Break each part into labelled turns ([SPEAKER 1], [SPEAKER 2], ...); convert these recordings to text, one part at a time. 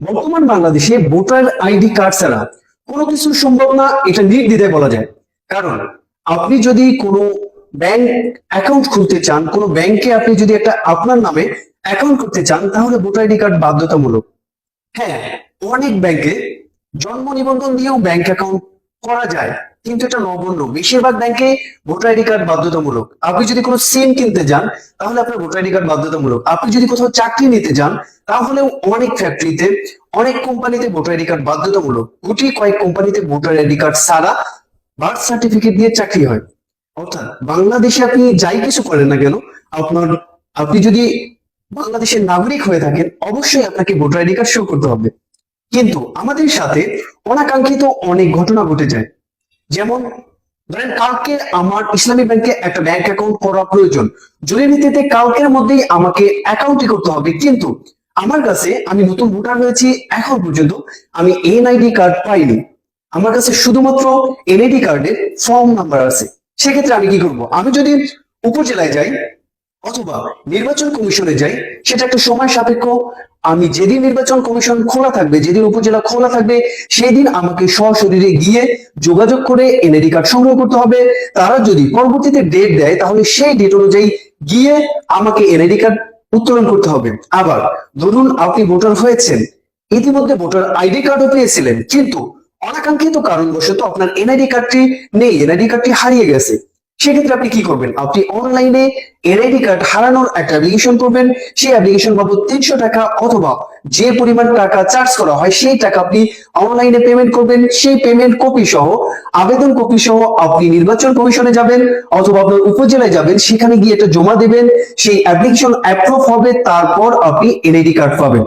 [SPEAKER 1] বর্তমান বাংলাদেশে voter ID card ছাড়া কোনো কিছু সম্ভব না, এটা নির্দ্বিধায় বলা যায়। কারণ আপনি যদি কোনো ব্যাংক অ্যাকাউন্ট খুলতে চান, কোনো ব্যাংকে আপনি যদি একটা আপনার নামে অ্যাকাউন্ট করতে চান, তাহলে ভোটার আইডি কার্ড বাধ্যতামূলক। হ্যাঁ অনেক ব্যাংকে জন্ম নিবন্ধন দিয়েও ব্যাংক অ্যাকাউন্ট করা যায়। কিন্তু এটা নগণ্য। বেশিরভাগ ব্যাংকে ভোটার আইডি কার্ড বাধ্যতামূলক। আপনি যদি কোনো সিম কিনতে যান, তাহলে আপনার ভোটার আইডি কার্ড বাধ্যতামূলক। আপনি যদি কোথাও চাকরি নিতে যান তাহলে অনেক ফ্যাক্টরিতে অনেক কোম্পানিতে ভোটার আইডি কার্ড বাধ্যতামূলক। গুটি কয়েক কোম্পানিতে ভোটার আইডি কার্ড ছাড়া বার্থ সার্টিফিকেট দিয়ে চাকরি হয়। অর্থাৎ বাংলাদেশে আপনি যাই কিছু করেন না কেন, আপনার, আপনি যদি বাংলাদেশের নাগরিক হয়ে থাকেন, অবশ্যই আপনাকে ভোটার আইডি কার্ড শো করতে হবে। কিন্তু আমাদের সাথে অনাকাঙ্ক্ষিত অনেক ঘটনা ঘটে যায়। যেমন ধরেন কালকে আমার ইসলামী ব্যাংকে একটা ব্যাংক অ্যাকাউন্ট করা প্রয়োজন। জরুরি ভিত্তিতে কালকের মধ্যেই আমাকে অ্যাকাউন্টই করতে হবে। কিন্তু আমার কাছে আমি নতুন ভোটার হয়েছি, এখন পর্যন্ত আমি এনআইডি কার্ড পাইনি। আমার কাছে শুধুমাত্র এনআইডি কার্ডের ফর্ম নাম্বার আছে। সেক্ষেত্রে আমি কি করব? আমি যদি উপজেলায় যাই অথবা নির্বাচন কমিশনে যাই, সেটা একটা সময় সাপেক্ষ। আমি যেদিন নির্বাচন কমিশন খোলা থাকবে, যেদিন উপজেলা খোলা থাকবে সেই দিন আমাকে সশরীরে গিয়ে যোগাযোগ করে এনআইডি কার্ড সংগ্রহ করতে হবে। তারা যদি পরবর্তীতে ডেট দেয়, তাহলে সেই ডেট অনুযায়ী গিয়ে আমাকে এনআইডি কার্ড উত্তোলন করতে হবে। আবার ধরুন আপনি ভোটার হয়েছেন, ইতিমধ্যে ভোটার আইডি কার্ডও পেয়েছিলেন, কিন্তু অনাকাঙ্ক্ষিত কারণবশত আপনার এনআইডি কার্ডটি নেই, এনআইডি কার্ডটি হারিয়ে গেছে। সেক্ষেত্রে আপনি কি করবেন? আপনি অনলাইনে এনআইডি কার্ড হারানোর একটা অ্যাপ্লিকেশন করবেন। সেই অ্যাপ্লিকেশন বাবদ তিনশো টাকা অথবা যে পরিমাণ টাকা চার্জ করা হয়, সেই টাকা আপনি অনলাইনে পেমেন্ট করবেন। সেই পেমেন্ট কপি সহ, আবেদন কপি সহ আপনি নির্বাচন কমিশনে যাবেন অথবা আপনার উপজেলায় যাবেন। সেখানে গিয়ে এটা জমা দেবেন। সেই অ্যাপ্লিকেশন অ্যাপ্রুভ হবে, তারপর আপনি এনআইডি কার্ড পাবেন।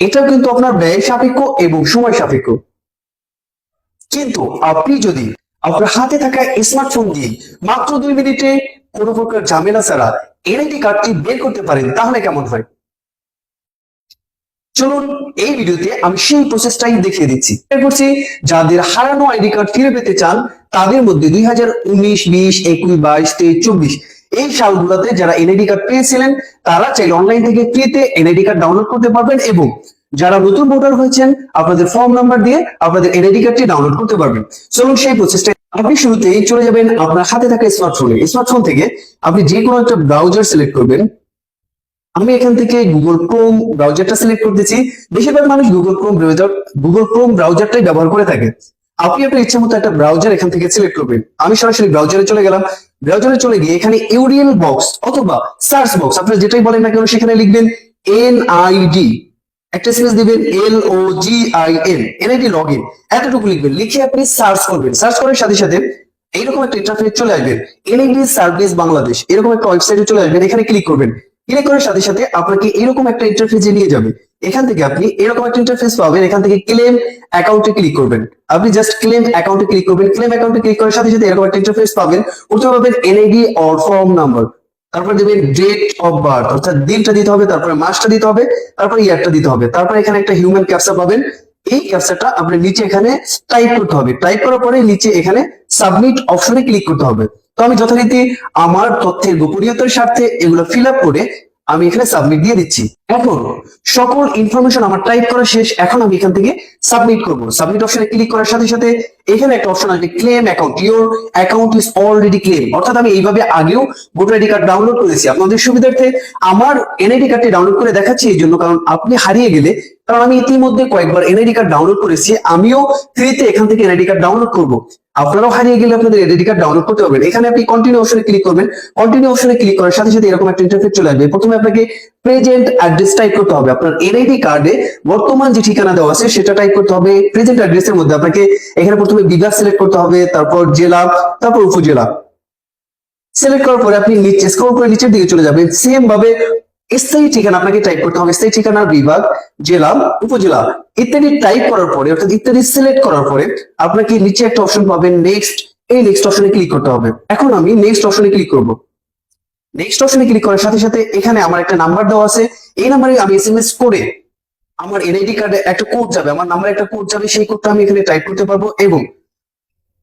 [SPEAKER 1] এটাও কিন্তু আপনার ব্যয় সাপেক্ষ এবং সময় সাপেক্ষ। কিন্তু আপনি যদি আপনার হাতে থাকা স্মার্টফোন দিয়ে মাত্র দুই মিনিটে কোনো প্রকার ঝামেলা ছাড়া এনআইডি কার্ডটি বের করতে পারেন, তাহলে কেমন হয়? চলুন এই ভিডিওতে আমি সেই প্রসেসটাই দেখিয়ে দিচ্ছি। করছি যাদের হারানো আইডি কার্ড ফিরে পেতে চান, তাদের মধ্যে দুই হাজার উনিশ, বিশ, একুশ, বাইশ, তেইশ, চব্বিশ, এই সালগুলোতে যারা এনআইডি কার্ড পেয়েছিলেন, তারা চাইলে অনলাইন থেকে ফ্রিতে এনআইডি কার্ড ডাউনলোড করতে পারবেন এবং যারা নতুন ভোটার হয়েছেন, আপনাদের ফর্ম নাম্বার দিয়ে আপনাদের এনআইডি কার্ডটি ডাউনলোড করতে পারবেন। চলুন সেই প্রসেসটা আপনি শুরুতেই চলে যাবেন আপনার হাতে থাকা স্মার্টফোনে স্মার্টফোন থেকে আপনি যে কোনো একটা ব্রাউজার সিলেক্ট করবেন। আমি এখান থেকে গুগল ক্রোম ব্রাউজারটা সিলেক্ট করতেছি বেশিরভাগ মানুষ গুগল ক্রোম গুগল ক্রোম ব্রাউজারটাই ব্যবহার করে থাকে। আপনি আপনার ইচ্ছা মতো একটা ব্রাউজার এখান থেকে সিলেক্ট করবেন। আমি সরাসরি ব্রাউজারে চলে গেলাম। ব্রাউজারে চলে গিয়ে এখানে ইউরিএল বক্স অথবা সার্চ বক্স আপনারা যেটাই বলেন না কেন সেখানে লিখবেন এন আই ডি একটা স্পেস দিবেন L O G I N NID log in এতটুকু লিখবেন, লিখে আপনি সার্চ করবেন সার্চ করার সাথে সাথে এইরকম একটা ইন্টারফেস চলে আসবেন এনআইডি সার্ভিস বাংলাদেশ এরকম একটা ওয়েবসাইটে চলে আসবেন, এখানে ক্লিক করবেন ক্লিক করার সাথে সাথে আপনাকে এরকম একটা ইন্টারফেসে নিয়ে যাবে, এখান থেকে আপনি এরকম একটা ইন্টারফেস পাবেন, এখান থেকে ক্লেম অ্যাকাউন্টে ক্লিক করবেন, আপনি জাস্ট ক্লেম অ্যাকাউন্টে ক্লিক করবেন ক্লেম অ্যাকাউন্টে ক্লিক করার সাথে সাথে এরকম একটা ইন্টারফেস পাবেন, প্রথমে পাবেন এনআইডি অর ফর্ম নাম্বার তারপর দেবেন ডেট অফ বার্থ অর্থাৎ দিনটা দিতে হবে, তারপরে মাসটা দিতে হবে, তারপরে ইয়ারটা দিতে হবে। তারপরে এখানে একটা হিউম্যান ক্যাপসা পাবেন। এই ক্যাপসাটা আপনি নিচে এখানে টাইপ করতে হবে। টাইপ করার পরে নিচে এখানে সাবমিট অপশনে ক্লিক করতে হবে। তো আমি যথারীতি আমার তথ্যের গোপনীয়তার স্বার্থে এগুলো ফিল আপ করে আমি এখানে সাবমিট দিয়ে দিচ্ছি। এখন সকল ইনফরমেশন আমার টাইপ করা শেষ, এখন আমি এখান থেকে সাবমিট করব। সাবমিট অপশনে ক্লিক করার সাথে সাথে এখানে একটা অপশন আসবে claim account your account is already claim অর্থাৎ আমি এইভাবে আগেও ভোটার আইডি কার্ড ডাউনলোড করেছি। আপনাদের সুবিধার্থে আমার এনআইডি কার্ডটি ডাউনলোড করে দেখাচ্ছি এই জন্য, কারণ আপনি হারিয়ে গেলে, কারণ আমি ইতিমধ্যে কয়েকবার এনআইডি কার্ড ডাউনলোড করেছি, আমিও ফ্রিতে এখান থেকে এনআইডি কার্ড ডাউনলোড করব। আপনারাও হারিয়ে গেলে আপনাদের এনআইডি কার্ড ডাউনলোড করতে পারবেন। এখানে আপনি কন্টিনিউ অপশনে ক্লিক করবেন। কন্টিনিউ অপশনে ক্লিক করার সাথে সাথে এরকম একটা ইন্টারফেস চলে আসবে। প্রথমে আপনাকে প্রেজেন্ট অ্যাড্রেস টাইপ করতে হবে। আপনার এনআইডি কার্ডে বর্তমান যে ঠিকানা দেওয়া আছে, সেটা টাইপ করতে হবে। প্রেজেন্ট অ্যাড্রেসের মধ্যে আপনাকে এখানে প্রথমে বিভাগ সিলেক্ট করতে হবে, তারপর জেলা, তারপর উপজেলা। সিলেক্ট করার পরে আপনি নিচে স্ক্রল করে নিচের দিকে চলে যাবেন। সেম ভাবে স্থায়ী ঠিকানা আপনাকে টাইপ করতে হবে। স্থায়ী ঠিকানার বিভাগ, জেলা, উপজেলা। ইত্যাদি টাইপ করার পরে, অর্থাৎ ইত্যাদি সিলেক্ট করার পরে, আপনাকে নিচে একটা অপশন পাবেন নেক্সট এই নেক্সট অপশনে ক্লিক করতে হবে। এখন আমি নেক্সট অপশনে ক্লিক করব। নেক্সট অপশনে ক্লিক করার সাথে সাথে এখানে আমার একটা নাম্বার দেওয়া আছে। এই নাম্বারে আমি এসএমএস করে আমার এনআইডি কার্ডে একটা কোড যাবে, আমার নাম্বারে একটা কোড যাবে, সেই কোডটা আমি এখানে টাইপ করতে পারব এবং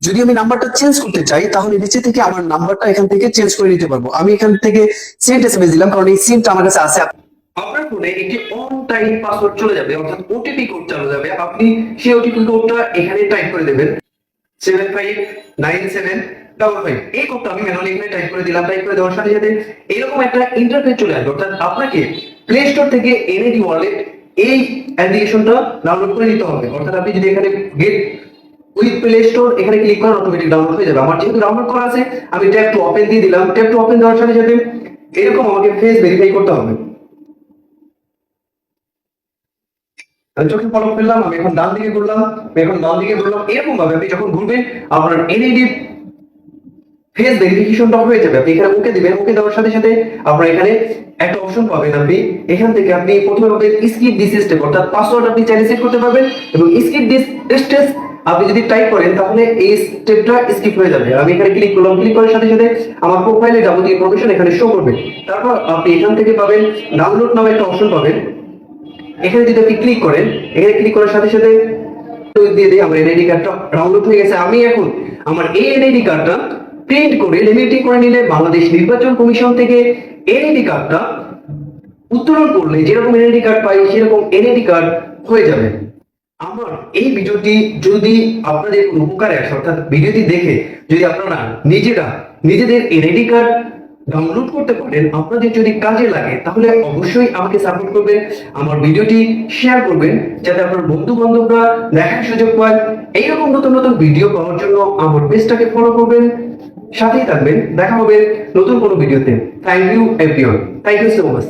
[SPEAKER 1] যদি আমি নাম্বারটা চেঞ্জ করতে চাই, তাহলে নিচে থেকে আমার নাম্বারটা এখান থেকে চেঞ্জ করে নিতে পারব। আমি এখান থেকে সেন্ট এসএমএস দিলাম, কারণ এই সিমটা আমার কাছে আছে। আপনার ফোনে একটি অন টাইম পাসওয়ার্ড চলে যাবে, অর্থাৎ ওটিপি কোড চলে যাবে। আপনি সেই ওটিপি কোডটা এখানে টাইপ করে দেবেন। Seven five nine seven double five এই কোডটা আমি ম্যানুয়ালি এখানে টাইপ করে দিলাম টাইপ করে দেওয়ার সাথে সাথে এরকম একটা ইন্টারফেস চলে আসবে। অর্থাৎ আপনাকে প্লে স্টোর থেকে এনএডি ওয়ালেট এই অ্যাপ্লিকেশনটা ডাউনলোড করে নিতে হবে। অর্থাৎ আপনি যদি এখানে গেট উইথ প্লে স্টোর এখানে ক্লিক করেন অটোমেটিক ডাউনলোড হয়ে যাবে। আমার যেহেতু ডাউনলোড করা আছে, আমি ট্যাপ টু ওপেন দিয়ে দিলাম। ট্যাপ টু ওপেন দেওয়ার সাথে সাথে এরকম আমাকে ফেস ভেরিফাই করতে হবে। আমি চোখে পলক ফেললাম আমি এখন ডান দিকে ঘুরলাম, আমি এখন দিকে ঘুরলাম। এরকম ভাবে আপনি যখন ঘুরবেন, আপনার এনএডি ফেস ভেরিফিকেশনটা হয়ে যাবে। আপনি এখানে ওকে দিবেন। ওকে দেওয়ার সাথে সাথে আপনার এখানে একটা অপশন পাবেন আপনি। এখান থেকে আপনি প্রথমে পাবেন স্কিপ দিস স্টেপ অর্থাৎ পাসওয়ার্ড আপনি চাইলে সেট করতে পারবেন এবং স্কিপ দিস স্টেপ আপনি যদি টাইপ করেন, তাহলে এই স্টেপটা স্কিপ হয়ে যাবে। আমি এখানে ক্লিক করলাম ক্লিক করার সাথে সাথে আমার প্রোফাইলে যাবতীয় ইনফরমেশন এখানে শো করবে। তারপর আপনি এখান থেকে পাবেন ডাউনলোড নামে একটা অপশন পাবেন। এখানে যদি আপনি ক্লিক করেন, এখানে ক্লিক করার সাথে সাথে দিয়ে দিই আমার এনআইডি কার্ডটা ডাউনলোড হয়ে গেছে। আমি এখন আমার এই এনআইডি কার্ডটা প্রিন্ট করে লেমিনেটিং করে নিলে বাংলাদেশ নির্বাচন কমিশন থেকে এনআইডি কার্ডটা উত্তোলন করলে যেরকম এনআইডি কার্ড পাই, সেরকম এনআইডি কার্ড হয়ে যাবে। আমার এই ভিডিওটি যদি আপনাদের কোনো উপকারে আসে, অর্থাৎ ভিডিওটি দেখে যদি আপনারা নিজেরা নিজেদের এনআইডি কার্ড ডাউনলোড করতে পারেন, আপনাদের যদি কাজে লাগে, তাহলে অবশ্যই আমাকে সাপোর্ট করবেন, আমার ভিডিওটি শেয়ার করবেন, যাতে আপনার বন্ধু বান্ধবরা দেখার সুযোগ পায়। এইরকম নতুন নতুন ভিডিও পাওয়ার জন্য আমার পেজটাকে ফলো করবেন, সাথেই থাকবেন। দেখা হবে নতুন কোনো ভিডিওতে thank you everyone thank you so much